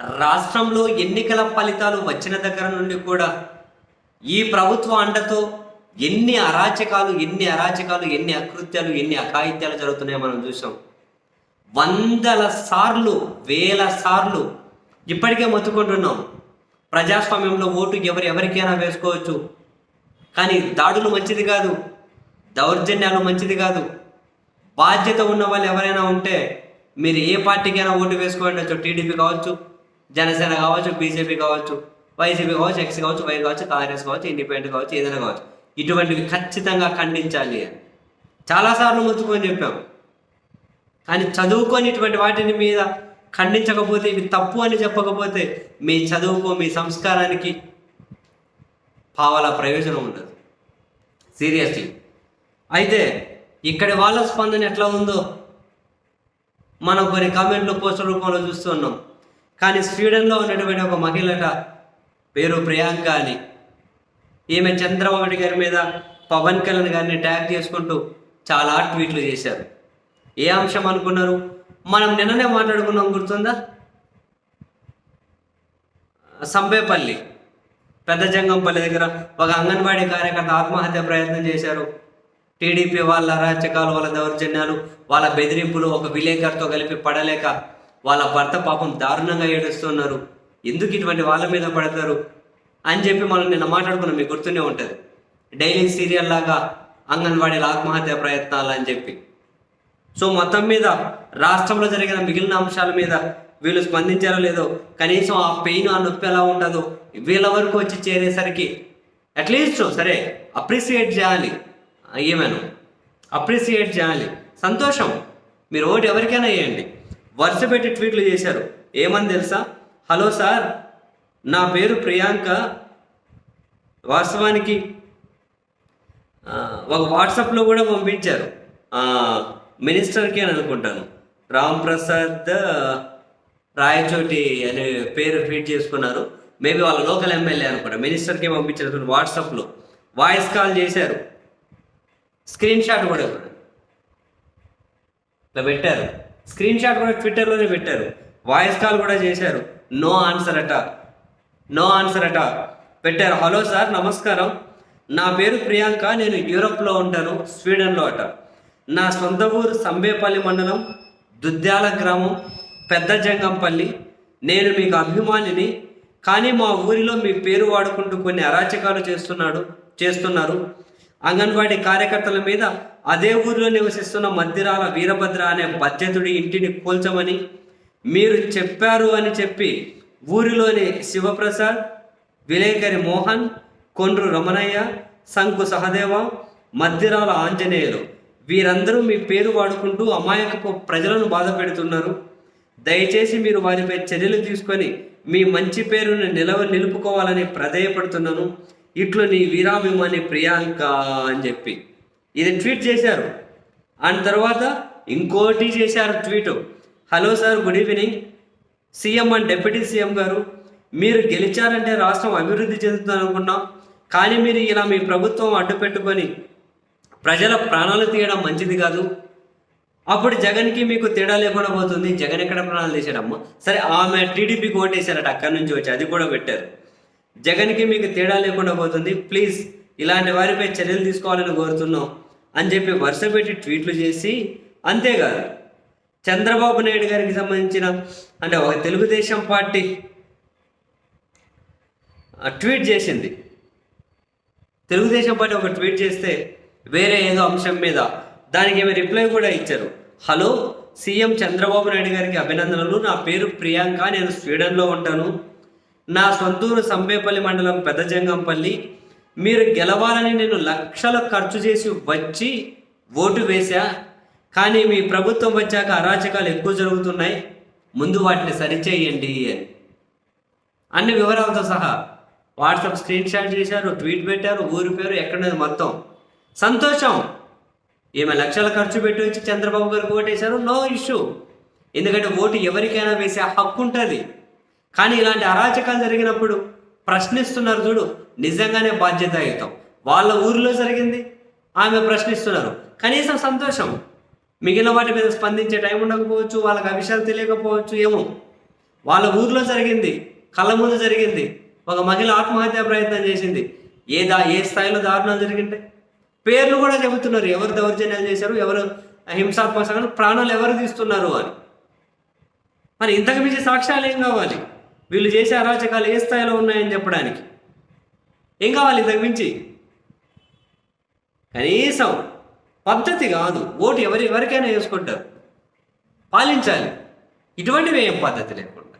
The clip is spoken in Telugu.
రాష్ట్రంలో ఎన్నికల ఫలితాలు వచ్చిన దగ్గర నుండి కూడా ఈ ప్రభుత్వ అండతో ఎన్ని అరాచకాలు ఎన్ని అరాచకాలు ఎన్ని అకృత్యాలు ఎన్ని అకాయిత్యాలు జరుగుతున్నాయో మనం చూసాం. వందల సార్లు వేల సార్లు ఇప్పటికే మొత్తుకుంటున్నాం. ప్రజాస్వామ్యంలో ఓటు ఎవరు ఎవరికైనా వేసుకోవచ్చు. కానీ దాడులు మంచిది కాదు దౌర్జన్యాలు మంచిది కాదు. బాధ్యత ఉన్న వాళ్ళు ఎవరైనా ఉంటే మీరు ఏ పార్టీకైనా ఓటు వేసుకోండి టీడీపీ కావచ్చు జనసేన కావచ్చు బీజేపీ కావచ్చు వైసీపీ కావచ్చు ఎక్స్ కావచ్చు వై కావచ్చు కాంగ్రెస్ కావచ్చు ఇండిపెండెంట్ కావచ్చు ఏదైనా కావచ్చు. ఇటువంటివి ఖచ్చితంగా ఖండించాలి అని. చాలాసార్లు ముచ్చుకొని చెప్పాం. కానీ చదువుకొని ఇటువంటి వాటిని మీద ఖండించకపోతే ఇవి తప్పు అని చెప్పకపోతే మీ చదువుకో మీ సంస్కారానికి పావల ప్రయోజనం ఉండదు. సీరియస్లీ. అయితే ఇక్కడి వాళ్ళ స్పందన ఎట్లా ఉందో మనం కొన్ని కామెంట్లు పోస్టర్ రూపంలో చూస్తున్నాం కానీ స్వీడన్లో ఉన్నటువంటి ఒక మహిళట పేరు ప్రియాంక అని. ఈమె చంద్రబాబు గారి మీద పవన్ కళ్యాణ్ గారిని ట్యాగ్ చేసుకుంటూ చాలా ట్వీట్లు చేశారు. ఏ అంశం అనుకున్నారు? మనం నిన్ననే మాట్లాడుకున్నాం గుర్తుందా? సంబేపల్లి పెద్ద జంగంపల్లి దగ్గర ఒక అంగన్వాడీ కార్యకర్త ఆత్మహత్య ప్రయత్నం చేశారు. టీడీపీ వాళ్ళ అరాచకాలు వాళ్ళ దౌర్జన్యాలు వాళ్ళ బెదిరింపులు ఒక విలేకరితో కలిపి పడలేక వాళ్ళ భర్త పాపం దారుణంగా ఏడుస్తున్నారు. ఎందుకు ఇటువంటి వాళ్ళ మీద పడతారు? అని చెప్పి మనం నిన్న మాట్లాడుకున్నాం మీకు గుర్తునే ఉంటుంది. డైలీ సీరియల్ లాగా అంగన్వాడీల ఆత్మహత్య ప్రయత్నాలు అని చెప్పి. సో మొత్తం మీద రాష్ట్రంలో జరిగిన మిగిలిన అంశాల మీద వీళ్ళు స్పందించారో లేదో కనీసం ఆ పెయిన్ ఆ నొప్పి ఎలా ఉంటుందో వీళ్ళ వరకు వచ్చి చేరేసరికి అట్లీస్ట్ సరే అప్రిసియేట్ చేయాలి. ఏమను? అప్రిసియేట్ చేయాలి. సంతోషం. మీరు ఓటు ఎవరికైనా వేయండి. వరుస పెట్టి ట్వీట్లు చేశారు. ఏమని తెలుసా? హలో సార్ నా పేరు ప్రియాంక. వాస్తవానికి ఒక వాట్సాప్లో కూడా పంపించారు. మినిస్టర్కి అని అనుకుంటాను. రామ్ ప్రసాద్ రాయచోటి అనే పేరు ఫీడ్ చేసుకున్నారు. మేబీ వాళ్ళ లోకల్ ఎమ్మెల్యే అనుకుంటా. మినిస్టర్కే పంపించారు వాట్సాప్లో వాయిస్ కాల్ చేశారు. స్క్రీన్ షాట్ కూడా ఇట్లా పెట్టారు. స్క్రీన్ షాట్ కూడా ట్విట్టర్లోనే పెట్టారు. వాయిస్ కాల్ కూడా చేశారు. నో ఆన్సర్ అట. నో ఆన్సర్ అట. పెట్టారు. హలో సార్ నమస్కారం. నా పేరు ప్రియాంక నేను యూరోప్లో ఉంటాను స్వీడన్లో అట. నా సొంత ఊరు సంబేపల్లి మండలం దుద్యాల గ్రామం పెద్ద జంగంపల్లి. నేను మీకు అభిమానిని కానీ మా ఊరిలో మీ పేరు వాడుకుంటూ కొన్ని అరాచకాలు చేస్తున్నాడు చేస్తున్నారు. అంగన్వాడీ కార్యకర్తల మీద అదే ఊరిలో నివసిస్తున్న మందిరాల వీరభద్ర అనే బధ్యతుడి ఇంటిని కూల్చమని మీరు చెప్పారు అని చెప్పి ఊరిలోని శివప్రసాద్ విలేకరి మోహన్ కొండ్రు రమణయ్య శంకు సహదేవ మధ్యరాల ఆంజనేయులు వీరందరూ మీ పేరు వాడుకుంటూ అమాయకపు ప్రజలను బాధ పెడుతున్నారు. దయచేసి మీరు వారిపై చర్యలు తీసుకొని మీ మంచి పేరును నిలవ నిలుపుకోవాలని ప్రధేయపడుతున్నాను. ఇట్లు నీ వీరాభిమాని ప్రియాంక అని చెప్పి. ఇది ట్వీట్ చేశారు. అండ్ తర్వాత ఇంకోటి చేశారు tweet. Hello sir good evening. CM and deputy CM గారు మీరు గెలిచారంటే రాష్ట్రం అభివృద్ధి చెందుతుంది అనుకున్నాం కానీ మీరు ఇలా మీ ప్రభుత్వం అడ్డు పెట్టుకొని ప్రజల ప్రాణాలు తీయడం మంచిది కాదు. అప్పుడు జగన్కి మీకు తేడా లేకుండా పోతుంది. జగన్ ఎక్కడ ప్రాణాలు తీసాడమ్మా సరే ఆమె టీడీపీకి ఓటేశారట అక్కడి నుంచి వచ్చి అది కూడా పెట్టారు. జగన్కి మీకు తేడా లేకుండా పోతుంది. ప్లీజ్ ఇలాంటి వారిపై చర్యలు తీసుకోవాలని కోరుతున్నాం అని చెప్పి వరుస పెట్టి ట్వీట్లు చేసి అంతేకాదు చంద్రబాబు నాయుడు గారికి సంబంధించిన అంటే ఒక తెలుగుదేశం పార్టీ ట్వీట్ చేసింది. తెలుగుదేశం పార్టీ ఒక ట్వీట్ చేస్తే వేరే ఏదో అంశం మీద దానికి ఏమి రిప్లై కూడా ఇచ్చారు. హలో సీఎం చంద్రబాబు నాయుడు గారికి అభినందనలు. నా పేరు ప్రియాంక నేను స్వీడన్లో ఉంటాను. నా సొంతూరు సంబేపల్లి మండలం పెద్దజంగంపల్లి. మీరు గెలవాలని నేను లక్షలు ఖర్చు చేసి వచ్చి ఓటు వేశా. కానీ మీ ప్రభుత్వం వచ్చాక అరాచకాలు ఎక్కువ జరుగుతున్నాయి. ముందు వాటిని సరిచేయండి అని. అన్ని వివరాలతో సహా వాట్సాప్ స్క్రీన్ షాట్ చేశారు ట్వీట్ పెట్టారు ఊరి పేరు ఎక్కడనేది మొత్తం. సంతోషం! ఈమె లక్షల ఖర్చు పెట్టి వచ్చి చంద్రబాబు గారికి ఓటేశారు నో ఇష్యూ. ఎందుకంటే ఓటు ఎవరికైనా వేసే హక్కు ఉంటుంది. కానీ ఇలాంటి అరాచకాలు జరిగినప్పుడు ప్రశ్నిస్తున్నారు చూడు నిజంగానే బాధ్యతాయుతం. వాళ్ళ ఊరిలో జరిగింది ఆమె ప్రశ్నిస్తున్నారు. కనీసం సంతోషం. మిగిలిన వాటి మీద స్పందించే టైం ఉండకపోవచ్చు వాళ్ళకి ఆ విషయాలు తెలియకపోవచ్చు ఏమో. వాళ్ళ ఊర్లో జరిగింది కళ్ళ ముందు జరిగింది ఒక మహిళ ఆత్మహత్య ప్రయత్నం చేసింది. ఏ దా ఏ స్థాయిలో దారుణాలు జరిగింటాయి? పేర్లు కూడా చెబుతున్నారు ఎవరు దౌర్జన్యాలు చేశారు ఎవరు హింసాత్మక ప్రాణాలు ఎవరు తీస్తున్నారు అని. మరి ఇంతకు మించి సాక్ష్యాలు ఏం కావాలి? వీళ్ళు చేసే అరాచకాలు ఏ స్థాయిలో ఉన్నాయని చెప్పడానికి? ఏం కావాలి ఇంతకు మించి? కనీసం పద్ధతి కాదు. ఓటు ఎవరి ఎవరికైనా వేసుకుంటారు. పాలించాలి. ఇటువంటివి ఏం పద్ధతి లేకుండా?